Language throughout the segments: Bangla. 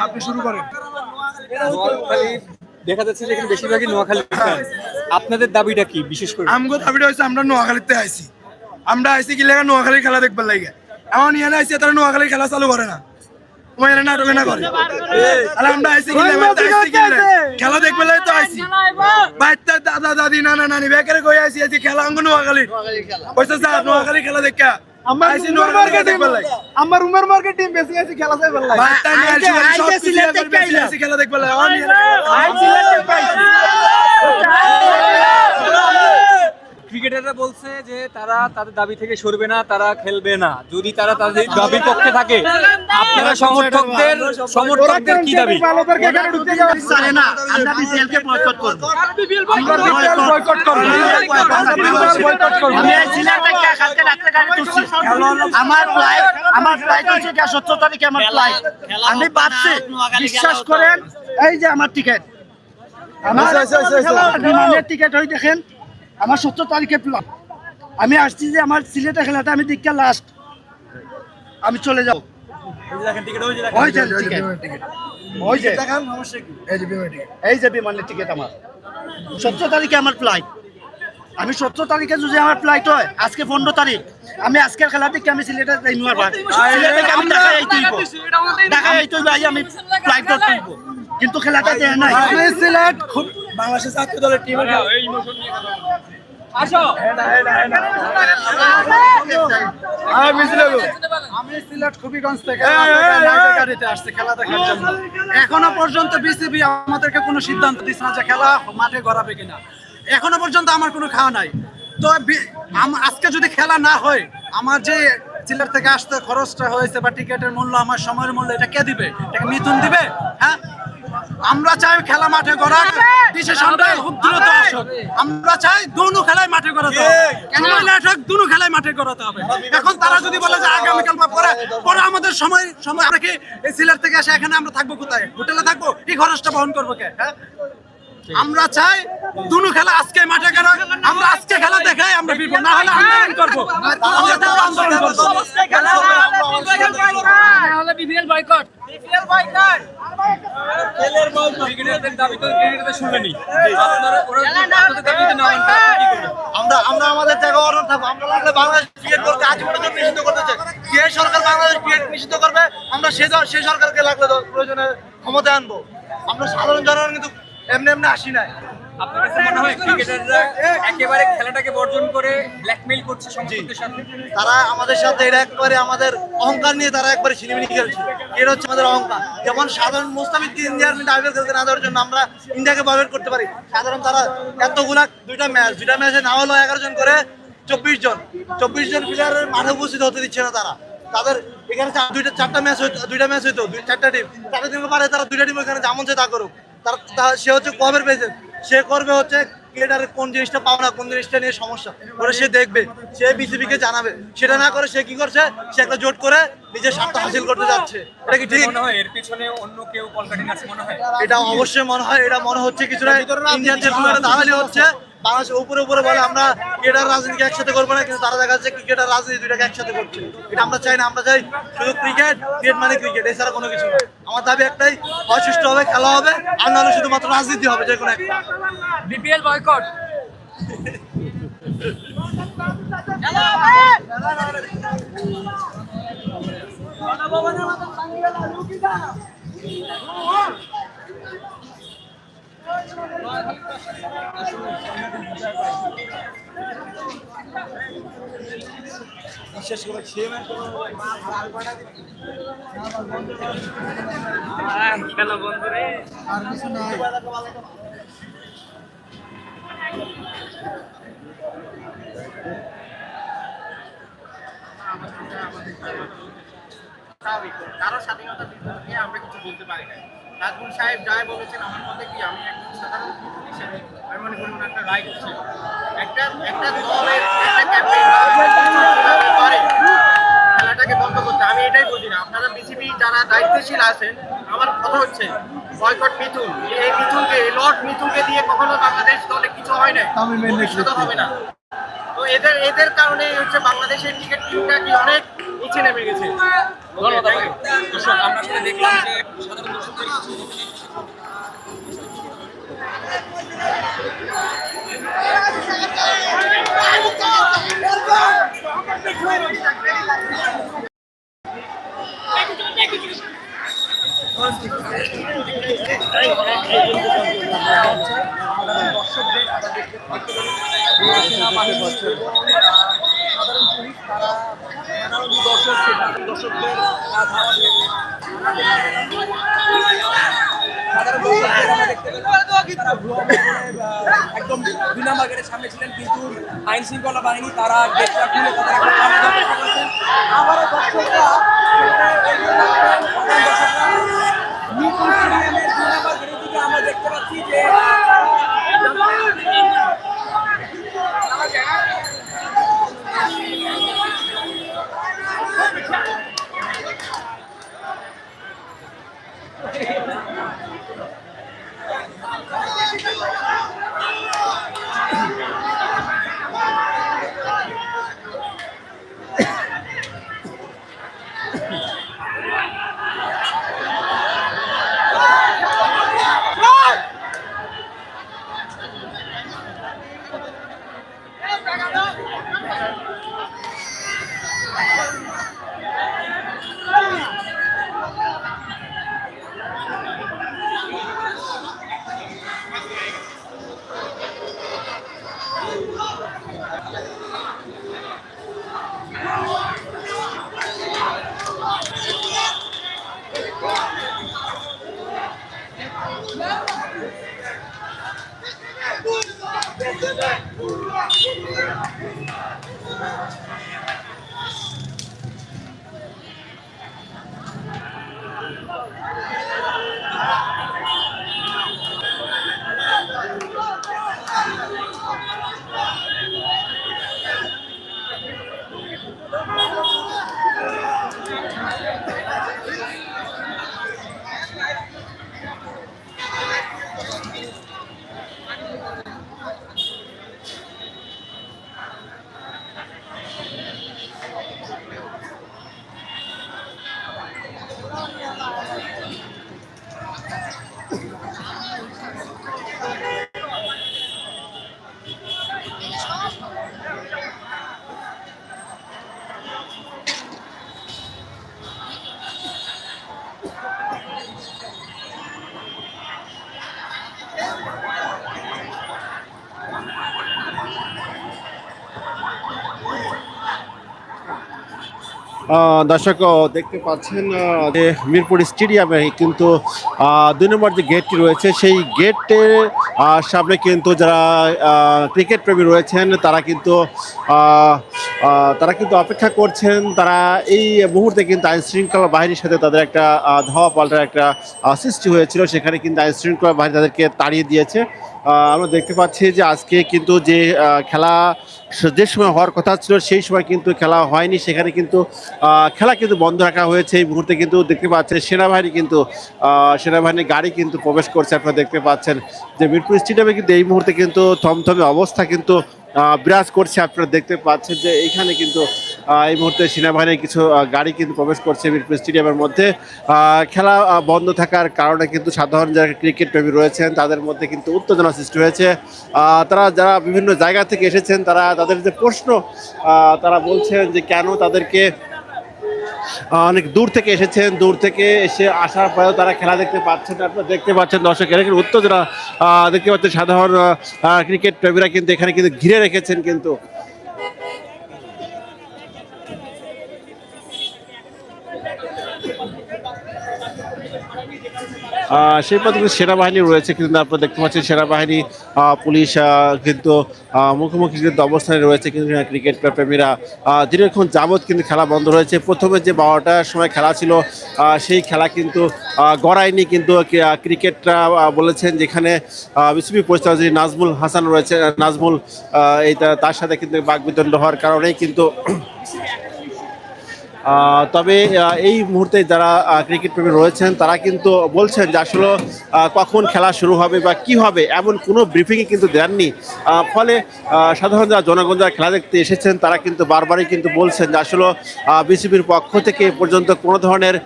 আপনি শুরু করেন দেখা যাচ্ছে যে এখানে বেশিরভাগই নোয়াখালী আপনাদের দাবিটা কি, বিশেষ করে? আমগো দাবিটা হয়েছে আমরা নোয়াখালীতে আইছি। আমরা আইছি কি লেগা নোয়াখালীর খেলা দেখবার লাগে এমন ইয়ানে আইছি তারা নোয়াখালীর খেলা চালু করে না। তোমার এনে নাটকে না করে। তাহলে আমরা আইছি কি লেগা আইছি কি লেগা? খেলা দেখবার লাগে তো আইছি বাচ্চা দাদা দাদি নানা নানি বেকারে কই খেলা আঙ্গ দেখা আমরা আমার উমের মার্কেট টিম বেশি আছে চাই ভালো লাগে। দেখবার লাগে। ক্রিকেটাররা বলছে যে তারা তাদের দাবি থেকে সরবে না তারা খেলবে না। যদি তারা তাদের দাবির পক্ষে থাকে আপনারা সমর্থকদের সমর্থকদের কি দাবি? আমরা বিসিএল কে বয়কট করব বয়কট করব আমি এই সিলেটে কালকে রাত্রে গাড়ি তুলছি আমার ফ্লাইট আমার ফ্লাইট হচ্ছে সত্তর তারিখে আমার ফ্লাইট আমি ভাবছি বিশ্বাস করেন এই যে আমার টিকিট আমার টিকিট হয়ে দেখেন আমার সত্তর তারিখে প্লান আমি আসছি যে আমার সিলেটে খেলাটা আমি দীক্ষা লাস্ট আমি চলে যাব। এই যে বিমানের টিকিট আমার। সতেরো তারিখে আমার ফ্লাইট আমি সতেরো তারিখে যদি আমার ফ্লাইট হয় আজকে পনেরো তারিখ আমি আজকের খেলা থেকে আমি সিলেটে যাই নোয়ার ভাই সিলেটে থেকে আমি ঢাকায় ঢাকায় ফ্লাইট কিন্তু খেলাটা দেয় নাই। সিলেট খুব বাংলাদেশের জাতীয় দলের হলো আমি সিলেট খুবিগঞ্জ থেকে। গাড়িতে আসছে খেলা দেখার জন্য। এখনও পর্যন্ত বিসিবি আমাদেরকে কোনো সিদ্ধান্ত দিচ্ছে না যে খেলা মাঠে গড়াবে কিনা। এখনও পর্যন্ত আমার কোনো খাওয়া নাই। তো আজকে যদি খেলা না হয় আমার যে সিলেট থেকে আসতে খরচটা হয়েছে বা টিকিটের মূল্য আমার সময়ের মূল্য এটা কে দিবে? এটা মিথুন দিবে? হ্যাঁ? আমরা চাই খেলা মাঠে গড়া ডিসিশনটা খুব দ্রুত আসুক আমরা চাই দুনো খেলায় মাঠে করাতে হবে কেন নাটক দুনো খেলায় মাঠে গড়াতে হবে এখন তারা যদি বলে যে আগামীকাল বা পরে পরে আমাদের সময় সময় আমরা কি এই সিলেট থেকে এসে এখানে আমরা থাকব কোথায় হোটেলে থাকব এই খরচটা বহন করব কে হ্যাঁ আমরা চাই দুনো খেলা আজকে মাঠে গেল আমরা আজকে খেলা দেখাই আমরা ফিরবো না হলে আন্দোলন করব আন্দোলন করব ক্রিকেটারদের দাবি তো ক্রিকেটারদের আমরা আমরা আমাদের জায়গা অর্ডার থাকব। আমরা লাগলে বাংলাদেশ ক্রিকেট করতে আজ পর্যন্ত নিষিদ্ধ করতে চাই। যে সরকার বাংলাদেশ ক্রিকেট নিষিদ্ধ করবে আমরা সে সরকারকে লাগলে প্রয়োজনে ক্ষমতা আনব। আমরা সাধারণ জনগণ কিন্তু এমনি এমনি আসি নাই। আপনার কাছে মনে হয় ক্রিকেটাররা একেবারে খেলাটাকে বর্জন করে ব্ল্যাকমেইল করছে সমর্থকদের সাথে তারা আমাদের সাথে এটা একবারে আমাদের অহংকার নিয়ে তারা একবারে ছিনিমিনি খেলছে। এটা হচ্ছে আমাদের অহংকার। যেমন সাধারণ মুস্তাফিজকে ইন্ডিয়ার আইপিএল খেলতে না দেওয়ার জন্য আমরা ইন্ডিয়াকে বয়কট করতে পারি। সাধারণ তারা এতগুলা দুইটা ম্যাচ দুইটা ম্যাচে না হলো এগারো জন করে চব্বিশ জন চব্বিশ জন প্লেয়ারের মাঠে উপস্থিত হতে দিচ্ছে না তারা। তাদের এখানে দুইটা চারটা ম্যাচ হইতো দুইটা ম্যাচ হইতো দুই চারটা টিম চারটা টিমকে পারে তারা দুইটা টিম এখানে যেমন সে তা করুক। তার সে হচ্ছে কবের পেয়েছে সে করবে হচ্ছে ক্রিকেটারের কোন জিনিসটা পাও না কোন জিনিসটা নিয়ে সমস্যা। ওরা সে দেখবে সে বিসিবি কে জানাবে। সেটা না করে সে কি করছে? সে একটা জোট করে নিজের স্বার্থ হাসিল করতে যাচ্ছে। এটা কি ঠিক? মনে হয় এর পিছনে অন্য কেউ মনে হয়? এটা অবশ্যই মনে হয়। এটা মনে হচ্ছে ইন্ডিয়ান যে দালালি হচ্ছে বাংলাদেশের উপরে উপরে বলে আমরা ক্রিকেটার রাজনীতিকে একসাথে করব না কিন্তু তারা দেখা যাচ্ছে ক্রিকেটার রাজনীতি দুইটাকে একসাথে করছে। এটা আমরা চাই না আমরা চাই শুধু ক্রিকেট ক্রিকেট মানে ক্রিকেট এছাড়া কোনো কিছু না। আমার দাবি একটাই অসুস্থ হবে খেলা হবে আর নাহলে শুধুমাত্র রাজনীতি হবে যে কোনো একটা। বিপিএল বয়কট বিশেষ করে সে আর কিছু নাই। কারও স্বাধীনতা বিরুদ্ধে আমরা কিছু বলতে পারি না রাজমুল সাহেব যাই বলেছেন, আমার মধ্যে কি আমি একজন সাধারণ হিসেবে আমি মনে করি একটা রাইট আছে একটা একটা দলের একটা খেলাটাকে বন্ধ করতে আমি এটাই বুঝি না। আপনারা বিসিবি যারা দায়িত্বশীল আছেন আমার কথা হচ্ছে বয়কট মিথুন। এই মিথুনকে লর্ড মিথুনকে দিয়ে কখনো বাংলাদেশ দলে কিছু হয় না ভবিষ্যতে হবে না। তো এদের এদের কারণে হচ্ছে বাংলাদেশের ক্রিকেট টিমটা কি অনেক নিচে নেমে গেছে। ধন্যবাদ দর্শক আমরা আসলে দেখলাম যে সাধারণ দর্শকদের কিছু একদম দুই নাম্বার গেটের সামনে ছিলেন কিন্তু আইন শৃঙ্খলা বাহিনী, তারা গেটটা খুলে। আবারও দর্শকরা দর্শকরা আমরা দেখতে পাচ্ছি যে দর্শক দেখতে পাচ্ছেন যে মিরপুর স্টেডিয়ামে কিন্তু দুই নম্বর যে গেটটি রয়েছে, সেই গেটের সামনে কিন্তু যারা ক্রিকেট প্রেমী রয়েছেন, তারা কিন্তু তারা কিন্তু অপেক্ষা করছেন। তারা এই মুহূর্তে কিন্তু আইন শৃঙ্খলা বাহিনীর সাথে তাদের একটা ধাওয়া পাল্টার একটা সৃষ্টি হয়েছিল। সেখানে কিন্তু আইন শৃঙ্খলা বাহিনী তাদেরকে তাড়িয়ে দিয়েছে। আমরা দেখতে পাচ্ছি যে আজকে কিন্তু যে খেলা যে সময় হওয়ার কথা ছিল, সেই সময় কিন্তু খেলা হয়নি। সেখানে কিন্তু খেলা কিন্তু বন্ধ রাখা হয়েছে। এই মুহূর্তে কিন্তু দেখতে পাচ্ছেন সেনাবাহিনী কিন্তু সেনাবাহিনীর গাড়ি কিন্তু প্রবেশ করছে। আপনারা দেখতে পাচ্ছেন যে মিরপুর স্টেডিয়ামে কিন্তু এই মুহূর্তে কিন্তু থমথমে অবস্থা কিন্তু বিরাজ করছে। আপনারা দেখতে পাচ্ছেন যে এখানে কিন্তু এই মুহূর্তে সেনাবাহিনীর কিছু গাড়ি কিন্তু প্রবেশ করছে মিরপুর স্টেডিয়ামের মধ্যে। খেলা বন্ধ থাকার কারণে কিন্তু সাধারণ যারা ক্রিকেট প্রেমী রয়েছেন, তাদের মধ্যে কিন্তু উত্তেজনা সৃষ্টি হয়েছে। তারা যারা বিভিন্ন জায়গা থেকে এসেছেন, তারা, তাদের যে প্রশ্ন তারা বলছেন যে কেন তাদেরকে অনেক দূর থেকে এসেছেন, দূর থেকে এসে আসার পরেও তারা খেলা দেখতে পাচ্ছেন। আপনারা দেখতে পাচ্ছেন দর্শক এখানে উত্তেজনা দেখতে পাচ্ছেন সাধারণ ক্রিকেট প্রেমীরা কিন্তু এখানে কিন্তু ঘিরে রেখেছেন কিন্তু। সেই পথে কিন্তু সেনাবাহিনী রয়েছে, কিন্তু আপনারা দেখতে পাচ্ছেন সেনাবাহিনী পুলিশ কিন্তু মুখোমুখি কিন্তু অবস্থানে রয়েছে, কিন্তু ক্রিকেট প্রেমীরা দীর্ঘক্ষণ যাবৎ কিন্তু খেলা বন্ধ রয়েছে। প্রথমে যে বারোটার সময় খেলা ছিল সেই খেলা কিন্তু গড়ায়নি, কিন্তু ক্রিকেটরা বলেছেন যেখানে বিসিবি পরিচালক নাজমুল হাসান রয়েছে, নাজমুল এই তার সাথে কিন্তু বাগবিদণ্ড হওয়ার কারণেই কিন্তু তবে এই মুহূর্তে যারা ক্রিকেট প্রেমী রয়েছেন তারা কিন্তু বলছেন যে আসলে কখন খেলা শুরু হবে বা কি হবে এমন কোনো ব্রিফিংই কিন্তু দেননি। ফলে সাধারণ যারা জনগণ যারা খেলা দেখতে এসেছেন তারা কিন্তু বারবারই কিন্তু বলছেন যে আসলে বিসিবির পক্ষ থেকে পর্যন্ত কোনো ধরনের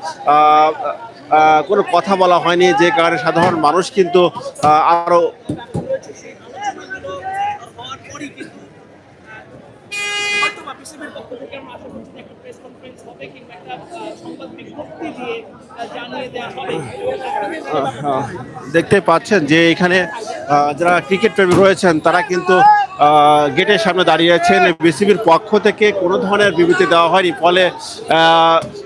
কোনো কথা বলা হয়নি। যে কারণে সাধারণ মানুষ কিন্তু আহ, দেখতে পাচ্ছেন যে এখানে যারা ক্রিকেট প্রেমী রয়েছেন তারা কিন্তু গেটের সামনে দাঁড়িয়ে আছেন বিসিবির পক্ষ থেকে কোনো ধরনের বিবৃতি দেওয়া হয়নি। ফলে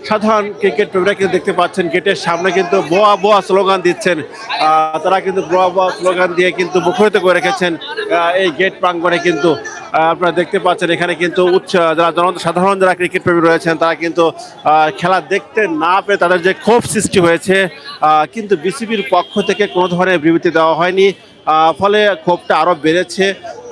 সাধারণ ক্রিকেট প্রেমীরা কিন্তু দেখতে পাচ্ছেন গেটের সামনে কিন্তু বোয়া বোয়া স্লোগান দিচ্ছেন। তারা কিন্তু বোয়া বোয়া স্লোগান দিয়ে কিন্তু মুখরিত করে রেখেছেন। এই গেট প্রাঙ্গণে কিন্তু আপনারা দেখতে পাচ্ছেন এখানে কিন্তু উচ্চ যারা সাধারণ যারা ক্রিকেট প্রেমী রয়েছেন, তারা কিন্তু খেলা দেখতে না পেয়ে তাদের যে ক্ষোভ সৃষ্টি হয়েছে কিন্তু বিসিবির পক্ষ থেকে কোনো ধরনের বিবৃতি দেওয়া হয়নি। ফলে ক্ষোভটা আরও বেড়েছে।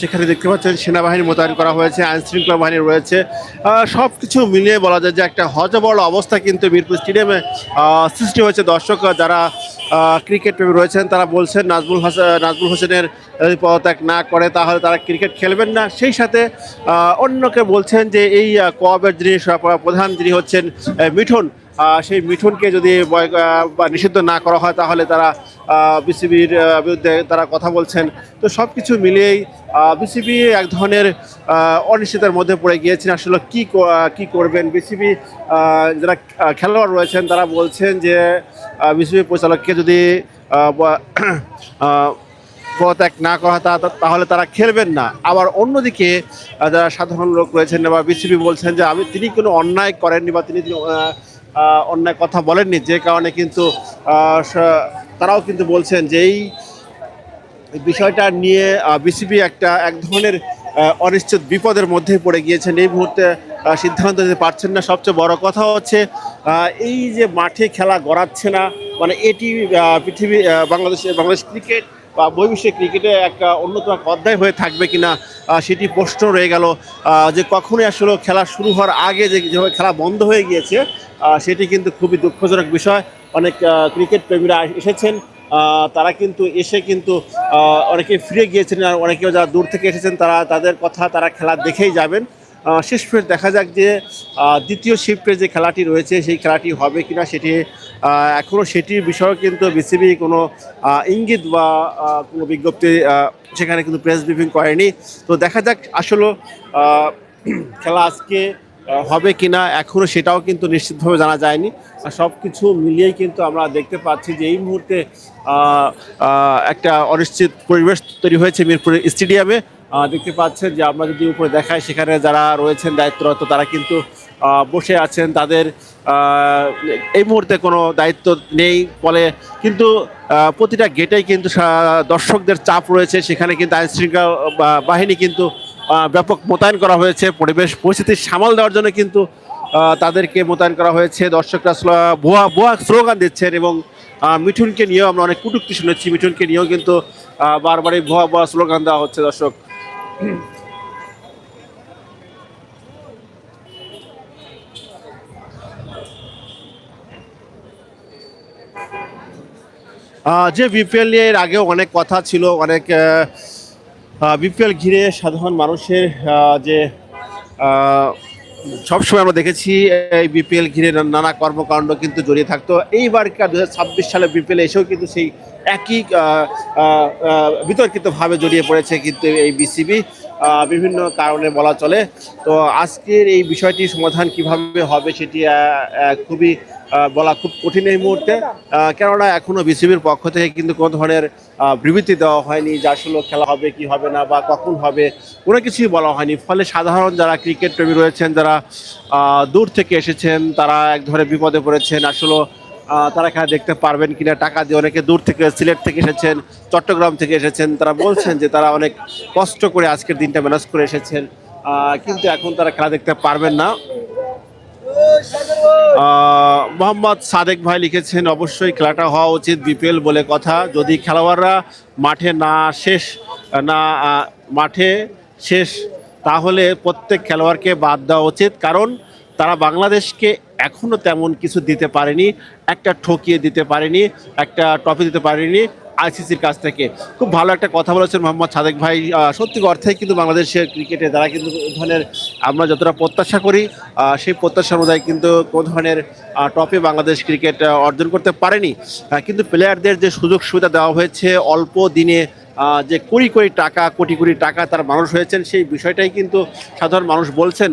সেখানে দেখতে পাচ্ছেন সেনাবাহিনী মোতায়েন করা হয়েছে আইন শৃঙ্খলা বাহিনী রয়েছে। সব কিছু মিলিয়ে বলা যায় যে একটা হজবল অবস্থা কিন্তু মিরপুর স্টেডিয়ামে সৃষ্টি হয়েছে। দর্শক যারা ক্রিকেট প্রেমী রয়েছেন তারা বলছেন নাজমুল হাসান নাজমুল হোসেনের যদি পদত্যাগ না করে তাহলে তারা ক্রিকেট খেলবেন না। সেই সাথে অন্যকে বলছেন যে এই আহ, কোয়াবের যিনি প্রধান যিনি হচ্ছেন মিঠুন সেই মিঠুনকে যদি বা নিষিদ্ধ না করা হয় তাহলে তারা বিসিবির বিরুদ্ধে তারা কথা বলছেন। তো সব কিছু মিলিয়েই বিসিবি এক ধরনের অনিশ্চিতের মধ্যে পড়ে গিয়েছেন। আসলে কি ক- করবেন? বিসিবি যারা খেলোয়াড় রয়েছেন, তারা বলছেন যে বিসিবি পরিচালককে যদি পদত্যাগ না করা তাহলে তারা খেলবেন না। আবার অন্যদিকে যারা সাধারণ লোক রয়েছেন বা বিসিবি বলছেন যে, আমি, তিনি কোনো অন্যায় করেননি বা তিনি অন্যায় কথা বলেননি। যে কারণে কিন্তু তারাও কিন্তু বলছেন যে এই বিষয়টা নিয়ে বিসিবি একটা এক ধরনের অনিশ্চিত বিপদের মধ্যে পড়ে গিয়েছেন। এই মুহূর্তে সিদ্ধান্ত নিতে পারছেন না। সবচেয়ে বড় কথা হচ্ছে এই যে মাঠে খেলা গড়াচ্ছে না মানে এটি পৃথিবী বাংলাদেশের বাংলাদেশ ক্রিকেট বা বহির্বিশ্বে ক্রিকেটে একটা অন্যতম এক অধ্যায় হয়ে থাকবে কিনা সেটি প্রশ্ন রয়ে গেল। যে কখনই আসলে খেলা শুরু হওয়ার আগে যে যেভাবে খেলা বন্ধ হয়ে গিয়েছে সেটি কিন্তু খুবই দুঃখজনক বিষয়। অনেক ক্রিকেট প্রেমীরা এসেছেন তারা কিন্তু এসে কিন্তু অনেকে ফিরে গিয়েছেন আর অনেকেও যারা দূর থেকে এসেছেন, তারা তাদের কথা তারা খেলা দেখেই যাবেন। শেষ পর্যন্ত দেখা যাক যে দ্বিতীয় শিফটের যে খেলাটি রয়েছে, সেই খেলাটি হবে কিনা সেটি এখনও সেটির বিষয়ে কিন্তু বিসিবি কোনো ইঙ্গিত বা কোনো বিজ্ঞপ্তি সেখানে কিন্তু প্রেস ব্রিফিং করেনি। তো দেখা যাক আসলে খেলা আজকে হবে কিনা এখনও সেটাও কিন্তু নিশ্চিতভাবে জানা যায়নি। সব কিছু মিলিয়েই কিন্তু আমরা দেখতে পাচ্ছি যে এই মুহূর্তে একটা অনিশ্চিত পরিবেশ তৈরি হয়েছে মিরপুর স্টেডিয়ামে। দেখতে পাচ্ছেন যে আমরা যদি উপরে দেখাই, সেখানে যারা রয়েছেন দায়িত্বরত, তারা কিন্তু বসে আছেন। তাদের এই মুহূর্তে কোনো দায়িত্ব নেই ফলে কিন্তু প্রতিটা গেটেই কিন্তু দর্শকদের চাপ রয়েছে। সেখানে কিন্তু আইনশৃঙ্খলা বাহিনী কিন্তু ব্যাপক মোতায়েন করা হয়েছে। পরিবেশ পরিস্থিতি সামাল দেওয়ার জন্য কিন্তু তাদেরকে মোতায়েন করা হয়েছে। দর্শকরা ভুয়া ভুয়া স্লোগান দিচ্ছেন এবং মিঠুনকে নিয়েও আমরা অনেক কুটুক্তি শুনেছি। মিঠুনকে নিয়েও কিন্তু বারবারই ভুয়া ভুয়া স্লোগান দেওয়া হচ্ছে দর্শক। যে বিপিএল নিয়ে এর আগেও অনেক কথা ছিল অনেক বিপিএল ঘিরে সাধারণ মানুষের যে সবসময় আমরা দেখেছি, এই বিপিএল ঘিরে নানা কর্মকাণ্ড কিন্তু জড়িয়ে থাকতো। এইবারকার দু ছাব্বিশ সালে বিপিএল এসেও কিন্তু সেই একই বিতর্কিতভাবে জড়িয়ে পড়েছে কিন্তু এই বিসিবি। বিভিন্ন কারণে বলা চলে। তো আজকের এই বিষয়টি সমাধান কীভাবে হবে সেটি খুবই বলা খুব কঠিন এই মুহূর্তে। কেননা এখনও বিসিবির পক্ষ থেকে কিন্তু কোনো ধরনের বিবৃতি দেওয়া হয়নি যে আসলে খেলা হবে, কি হবে না, বা কখন হবে। কোনো কিছুই বলা হয়নি। ফলে সাধারণ যারা ক্রিকেট প্রেমী রয়েছেন, যারা দূর থেকে এসেছেন, তারা এক ধরনের বিপদে পড়েছেন। আসলে তারা এখানে দেখতে পারবেন কিনা, টাকা দিয়ে অনেকে দূর থেকে, সিলেট থেকে এসেছেন, চট্টগ্রাম থেকে এসেছেন, তারা বলছেন যে তারা অনেক কষ্ট করে আজকের দিনটা ম্যানেজ করে এসেছেন। কিন্তু এখন তারা খেলা দেখতে পারবেন না। মোহাম্মদ সাদেক ভাই লিখেছেন, অবশ্যই খেলাটা হওয়া উচিত বিপিএল বলে কথা। যদি খেলোয়াড়রা মাঠে না শেষ, না মাঠে শেষ, তাহলে প্রত্যেক খেলোয়াড়কে বাদ দেওয়া উচিত। কারণ তারা বাংলাদেশকে এখনও তেমন কিছু দিতে পারেনি, একটা ঠকিয়ে দিতে পারেনি, একটা ট্রফি দিতে পারেনি। আইসিসির কাছ থেকে। খুব ভালো একটা কথা বলেছেন মোহাম্মদ সাদেক ভাই। সত্যি অর্থে কিন্তু বাংলাদেশের ক্রিকেটে তারা কিন্তু কোনো ধরনের আমরা যতটা প্রত্যাশা করি সেই প্রত্যাশা অনুযায়ী কিন্তু কোনো ধরনের টপে বাংলাদেশ ক্রিকেট অর্জন করতে পারেনি। কিন্তু প্লেয়ারদের যে সুযোগ সুবিধা দেওয়া হয়েছে, অল্প দিনে যে কোটি কোটি টাকা, কোটি কোটি টাকা তার মানুষ হয়েছেন, সেই বিষয়টাই কিন্তু সাধারণ মানুষ বলছেন।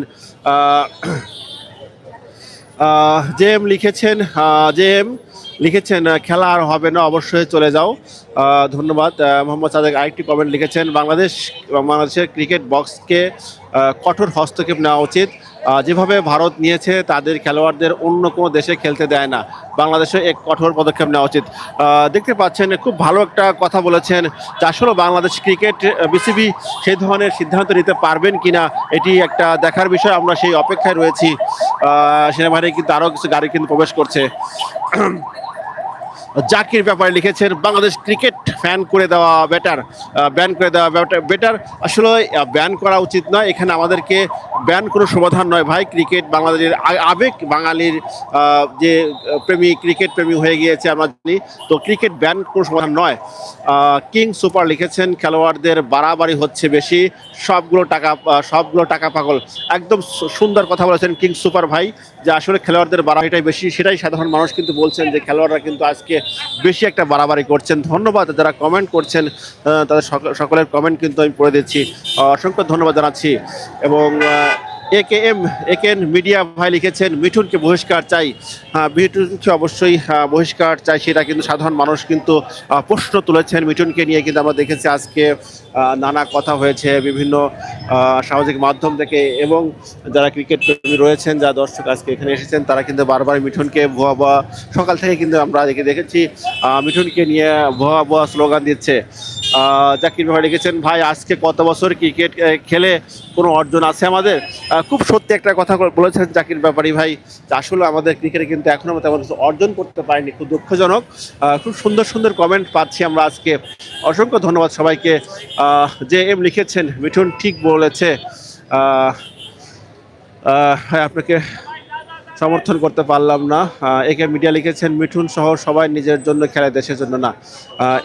জে এম লিখেছেন জে এম লিখেছেন খেলা আর হবে না, অবশ্যই চলে যাও। ধন্যবাদ। মোহাম্মদ সাদেক আরেকটি কমেন্ট লিখেছেন, বাংলাদেশ, বাংলাদেশের ক্রিকেট বক্সকে কঠোর হস্তক্ষেপ নেওয়া উচিত। যেভাবে ভারত নিয়েছে, তাদের খেলোয়াড়দের অন্য কোনো দেশে খেলতে দেয় না। বাংলাদেশে এক কঠোর পদক্ষেপ নেওয়া উচিত। দেখতে পাচ্ছেন, খুব ভালো একটা কথা বলেছেন আসলে বাংলাদেশ ক্রিকেট বিসিবি সেই ধরনের সিদ্ধান্ত নিতে পারবেন কিনা, এটি একটা দেখার বিষয়। আমরা সেই অপেক্ষায় রয়েছি। সেনাবাহিনী কিন্তু আরও কিছু গাড়ি কিন্তু প্রবেশ করছে। জাকির ব্যাপারে লিখেছেন, বাংলাদেশ ক্রিকেট ফ্যান করে দেওয়া বেটার ব্যান করে দেওয়া বেটার আসলে ব্যান করা উচিত নয়, এখানে আমাদেরকে ব্যান কোনো সমাধান নয় ভাই। ক্রিকেট বাংলাদেশের আবেগ, বাঙালির যে, প্রেমী, ক্রিকেট প্রেমী হয়ে গিয়েছে আমরা জানি। তো ক্রিকেট ব্যান কোনো সমাধান নয়। কিং সুপার লিখেছেন, খেলোয়াড়দের বাড়াবাড়ি হচ্ছে বেশি, সবগুলো টাকা সবগুলো টাকা পাগল। একদম সুন্দর কথা বলেছেন কিং সুপার ভাই, যে আসলে খেলোয়াড়দের বাড়াবাড়িটাই বেশি, সেটাই সাধারণ মানুষ কিন্তু বলছেন যে খেলোয়াড়রা কিন্তু আজকে বেশি একটা বাড়াবাড়ি করছেন। ধন্যবাদ যারা কমেন্ট করছেন তাদের সকল- সকলের কমেন্ট কিন্তু আমি পড়ে দিচ্ছি। অসংখ্য ধন্যবাদ জানাচ্ছি এবং A K M A K N media ভাই লিখেছেন, মিঠুনকে বহিষ্কার চাই। হ্যাঁ মিঠুনকে অবশ্যই বহিষ্কার চাই, সেটা কিন্তু সাধারণ মানুষ কিন্তু প্রশ্ন তুলেছেন। মিঠুনকে নিয়ে কিন্তু আমরা দেখেছি আজকে নানা কথা হয়েছে বিভিন্ন সামাজিক মাধ্যম থেকে এবং যারা ক্রিকেট প্রেমী রয়েছেন, যারা দর্শক আজকে এখানে এসেছেন, তারা কিন্তু বারবার মিঠুনকে ভুয়া ভুয়া সকাল থেকে কিন্তু আমরা দেখে, দেখেছি মিঠুনকে নিয়ে ভুয়া ভুয়া স্লোগান দিচ্ছে। জাকির ভাই লিখেছেন, ভাই, আজকে কত বছর ক্রিকেট খেলে কোনো অর্জন আছে আমাদের? খুব সত্যি একটা কথা বলেছেন জাকির ব্যাপারে ভাই আসলে আমাদের ক্রিকেটে কিন্তু এখনও আমরা তেমন কিছু অর্জন করতে পারিনি, খুব দুঃখজনক। খুব সুন্দর সুন্দর কমেন্ট পাচ্ছি আমরা আজকে। অসংখ্য ধন্যবাদ সবাইকে। যে এম লিখেছেন, মিঠুন ঠিক বলেছে। হ্যাঁ আপনাকে সমর্থন করতে পারলাম না। একে মিডিয়া লিখেছেন, মিঠুন সহ সবাই নিজের জন্য খেলে দেশের জন্য। না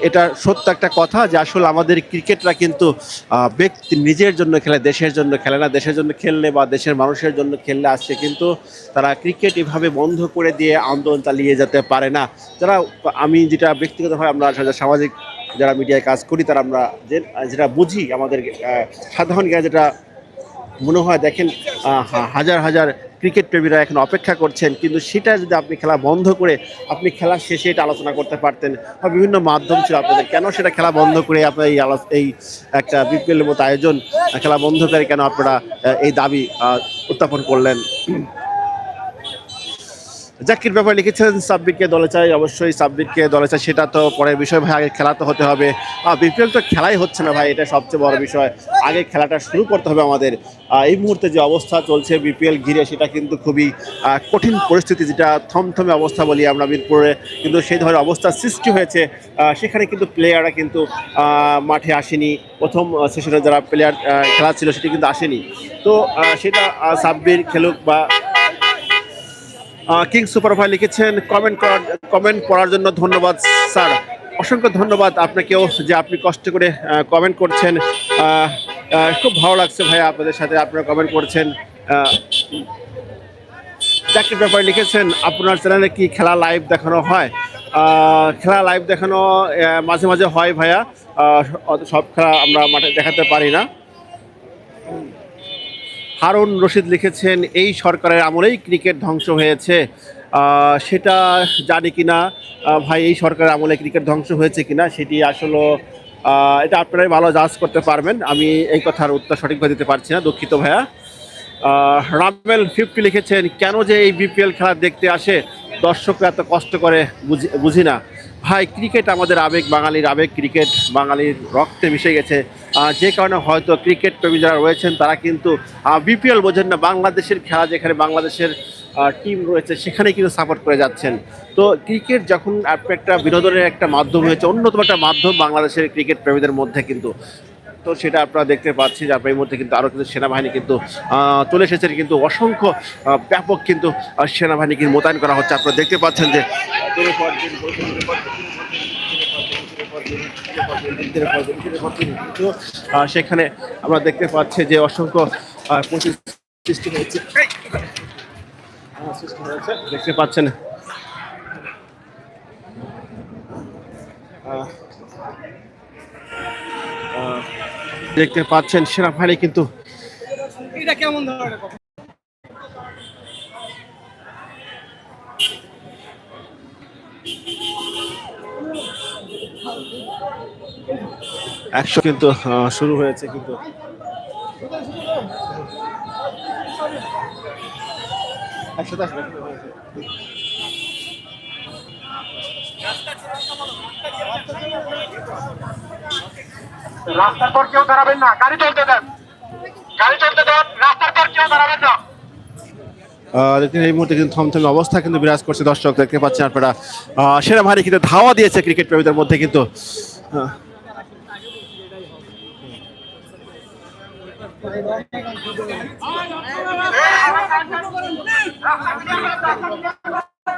এটা সত্য একটা কথা যে আসলে আমাদের ক্রিকেটরা কিন্তু ব্যক্তি নিজের জন্য খেলে, দেশের জন্য খেলে না। দেশের জন্য খেললে বা দেশের মানুষের জন্য খেললে আসছে কিন্তু তারা ক্রিকেট এভাবে বন্ধ করে দিয়ে আন্দোলন চালিয়ে যেতে পারে না। যারা, আমি যেটা ব্যক্তিগতভাবে আমরা সামাজিক যারা মিডিয়ায় কাজ করি, তারা আমরা যেটা বুঝি, আমাদের সাধারণ জ্ঞান যেটা মনে হয় দেখেন হাজার হাজার ক্রিকেট প্রেমীরা এখন অপেক্ষা করছেন, কিন্তু সেটা যদি আপনি খেলা বন্ধ করে আপনি খেলা শেষে এটা আলোচনা করতে পারতেন বা বিভিন্ন মাধ্যম ছিল আপনাদের, কেন সেটা খেলা বন্ধ করে আপনার এই এই একটা বিপিএলের মতো আয়োজন খেলা বন্ধ করে কেন আপনারা এই দাবি উত্থাপন করলেন? জাকির ব্যাপারে লিখেছেন, সাব্বিরকে দলে চাই, অবশ্যই সাব্বিরকে দলে চাই, সেটা তো পরের বিষয়। ভাই, আগে খেলা তো হতে হবে। বিপিএল তো খেলাই হচ্ছে না ভাই, এটা সবচেয়ে বড় বিষয়। আগে খেলাটা শুরু করতে হবে আমাদের। এই মুহূর্তে যে অবস্থা চলছে বিপিএল ঘিরে, সেটা কিন্তু খুবই কঠিন পরিস্থিতি, যেটা থমথমে অবস্থা বলি আমরা মিরপুরে। কিন্তু সেই ধরনের অবস্থার সৃষ্টি হয়েছে সেখানে কিন্তু প্লেয়াররা কিন্তু মাঠে আসেনি। প্রথম সেশনে যারা প্লেয়ার খেলা ছিল, সেটি কিন্তু আসেনি। তো সেটা সাব্বির খেলুক বা কিং সুপার ভাই লিখেছেন কমেন্ট করার কমেন্ট পড়ার জন্য ধন্যবাদ, স্যার। অসংখ্য ধন্যবাদ আপনাকেও যে আপনি কষ্ট করে কমেন্ট করছেন। খুব ভালো লাগছে ভাই আপনাদের সাথে আপনারা কমেন্ট করছেন। চাকরির ব্যাপারে লিখেছেন, আপনার চ্যানেলে কি খেলা লাইভ দেখানো হয়? খেলা লাইভ দেখানো মাঝে মাঝে হয় ভাইয়া। সব খেলা আমরা মাঠে দেখাতে পারি না। হারুন রশিদ লিখেছেন, এই সরকারের আমলেই ক্রিকেট ধ্বংস হয়েছে। সেটা জানি কিনা? ভাই, এই সরকারের আমলে ক্রিকেট ধ্বংস হয়েছে কিনা সেটি আসলে এটা আপনারাই ভালো জাজ করতে পারবেন। আমি এই কথার উত্তর সঠিকভাবে দিতে পারছি না, দুঃখিত ভাইয়া। রামেল ফিফটি লিখেছেন, কেন যে এই বিপিএল খেলা দেখতে আসে, দর্শকরা এত কষ্ট করে বুঝি বুঝি না। ভাই ক্রিকেট আমাদের আবেগ, বাঙালির আবেগ ক্রিকেট বাঙালির রক্তে মিশে গেছে। যে কারণে হয়তো ক্রিকেট প্রেমী যারা রয়েছেন, তারা কিন্তু বিপিএল বোঝেন না, বাংলাদেশের খেলা যেখানে বাংলাদেশের টিম রয়েছে সেখানে কিন্তু সাপোর্ট করে যাচ্ছেন। তো ক্রিকেট যখন একটা বিনোদনের একটা মাধ্যম হয়েছে, অন্যতম একটা মাধ্যম বাংলাদেশের ক্রিকেট প্রেমীদের মধ্যে কিন্তু। তো সেটা আপনারা দেখতে পাচ্ছি যে আপনার এই কিন্তু আরও কিন্তু সেনাবাহিনী কিন্তু চলে এসেছেন কিন্তু অসংখ্য ব্যাপক কিন্তু সেনাবাহিনী কিন্তু মোতায়েন করা হচ্ছে। আপনারা দেখতে পাচ্ছেন যে সেখানে আমরা দেখতে পাচ্ছি যে অসংখ্য সৃষ্টি হয়েছে। দেখতে পাচ্ছেন দেখতে পাচ্ছেন কিন্তু এটা কেমন ধরনের একশো কিন্তু শুরু হয়েছে কিন্তু। একশো দশ রাস্তার পর কেউ দাঁড়াবেন না। গাড়ি চলতে দেন। গাড়ি চলতে দেন। রাস্তার পর কেউ দাঁড়াবেন না। দেখুন এই মুহূর্তে কিন্তু থমথমে অবস্থা কিন্তু বিরাজ করছে। দর্শক দেখতে পাচ্ছেন আপনারা। সেরা ভারী কিন্তু ধাওয়া দিয়েছে ক্রিকেট প্রেমীদের মধ্যে কিন্তু।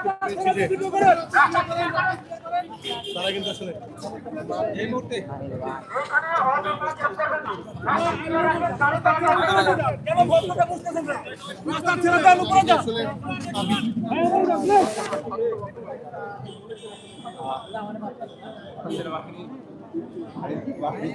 পেয়েছি যে তারা কিন্তু আসলে এই মুহূর্তে আসলে বাহিনী